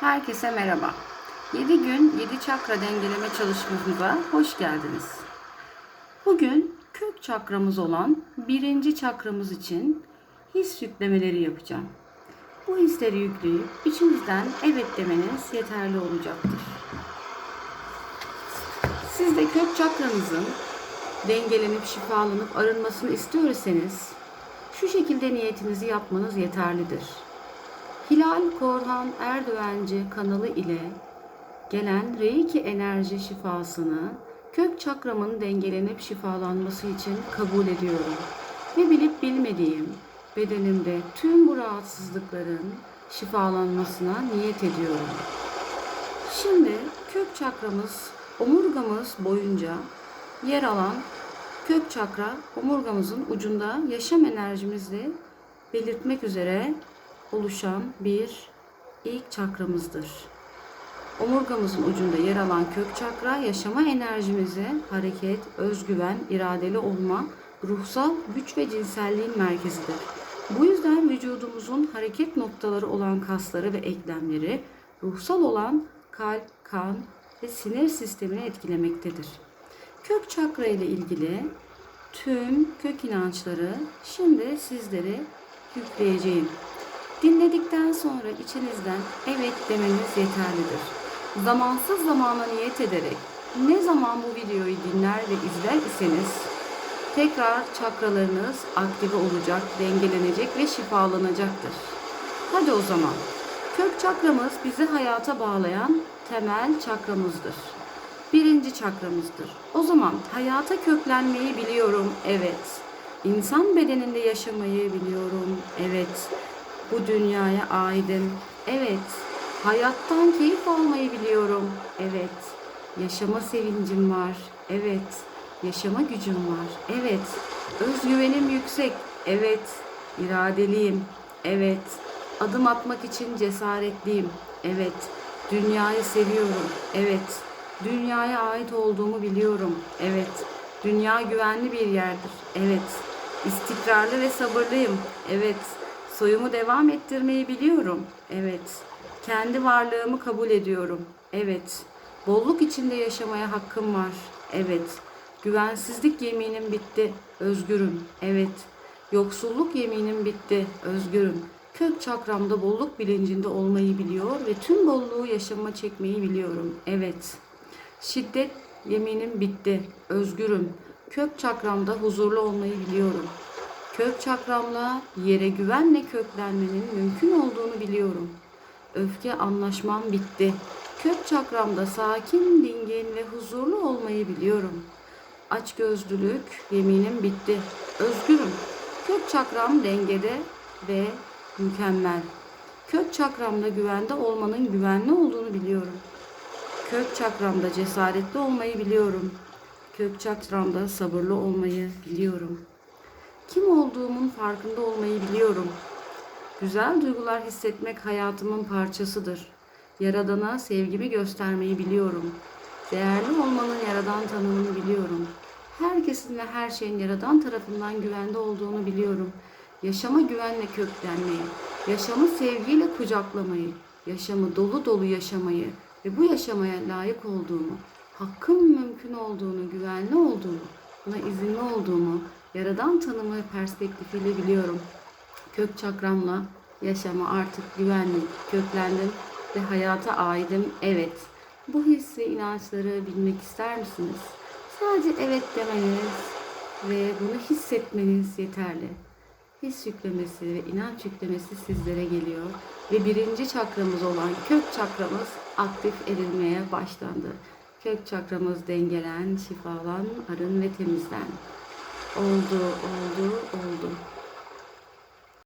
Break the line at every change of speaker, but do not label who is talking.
Herkese merhaba. 7 gün 7 çakra dengeleme çalışmamıza hoş geldiniz. Bugün kök çakramız olan birinci çakramız için his yüklemeleri yapacağım. Bu hisleri yükleyip içinizden evet demeniz yeterli olacaktır. Siz de kök çakranızın dengelenip şifalanıp arınmasını istiyorsanız şu şekilde niyetinizi yapmanız yeterlidir. Hilal Korhan Erdoğancı kanalı ile gelen Reiki enerji şifasını kök çakramın dengelenip şifalanması için kabul ediyorum. Ve bilip bilmediğim bedenimde tüm bu rahatsızlıkların şifalanmasına niyet ediyorum. Şimdi kök çakramız omurgamız boyunca yer alan kök çakra omurgamızın ucunda yaşam enerjimizi belirtmek üzere oluşan bir ilk çakramızdır. Omurgamızın ucunda yer alan kök çakra yaşama enerjimizi hareket, özgüven, iradeli olma, ruhsal güç ve cinselliğin merkezidir. Bu yüzden vücudumuzun hareket noktaları olan kasları ve eklemleri ruhsal olan kalp, kan ve sinir sistemini etkilemektedir. Kök çakra ile ilgili tüm kök inançları şimdi sizlere yükleyeceğim. Dinledikten sonra içinizden evet demeniz yeterlidir. Zamansız zamana niyet ederek ne zaman bu videoyu dinler ve izler iseniz tekrar çakralarınız aktive olacak, dengelenecek ve şifalanacaktır. Hadi o zaman. Kök çakramız bizi hayata bağlayan temel çakramızdır. Birinci çakramızdır. O zaman hayata köklenmeyi biliyorum, evet. İnsan bedeninde yaşamayı biliyorum, evet. Bu dünyaya aidim, evet. Hayattan keyif almayı biliyorum, evet. Yaşama sevincim var, evet. Yaşama gücüm var, evet. Özgüvenim yüksek, evet. İradeliyim, evet. Adım atmak için cesaretliyim, evet. Dünyayı seviyorum, evet. Dünyaya ait olduğumu biliyorum, evet. Dünya güvenli bir yerdir, evet. İstikrarlı ve sabırlıyım, evet. Soyumu devam ettirmeyi biliyorum, evet. Kendi varlığımı kabul ediyorum, evet. Bolluk içinde yaşamaya hakkım var, evet. Güvensizlik yeminim bitti, özgürüm, evet. Yoksulluk yeminim bitti, özgürüm. Kök çakramda bolluk bilincinde olmayı biliyor ve tüm bolluğu yaşama çekmeyi biliyorum. Evet. Şiddet yeminim bitti. Özgürüm. Kök çakramda huzurlu olmayı biliyorum. Kök çakramla yere güvenle köklenmenin mümkün olduğunu biliyorum. Öfke anlaşmam bitti. Kök çakramda sakin, dingin ve huzurlu olmayı biliyorum. Açgözlülük yeminim bitti. Özgürüm. Kök çakram dengede ve mükemmel. Kök çakramda güvende olmanın güvenli olduğunu biliyorum. Kök çakramda cesaretli olmayı biliyorum. Kök çakramda sabırlı olmayı biliyorum. Kim olduğumun farkında olmayı biliyorum. Güzel duygular hissetmek hayatımın parçasıdır. Yaradana sevgimi göstermeyi biliyorum. Değerli olmanın yaradan tanımını biliyorum. Herkesin ve her şeyin yaradan tarafından güvende olduğunu biliyorum. Yaşama güvenle köklenmeyi, yaşamı sevgiyle kucaklamayı, yaşamı dolu dolu yaşamayı ve bu yaşamaya layık olduğumu, hakkım mümkün olduğunu, güvenli olduğunu, buna izinli olduğumu, yaradan tanımı perspektifiyle biliyorum. Kök çakramla yaşama artık güvenli, köklendim ve hayata aidim. Evet. Bu his ve inançları bilmek ister misiniz? Sadece evet demeniz ve bunu hissetmeniz yeterli. His yüklemesi ve inanç yüklemesi sizlere geliyor ve birinci çakramız olan kök çakramız aktif edilmeye başlandı. Kök çakramız dengelen, şifalan, arın ve temizlen. Oldu, oldu, oldu.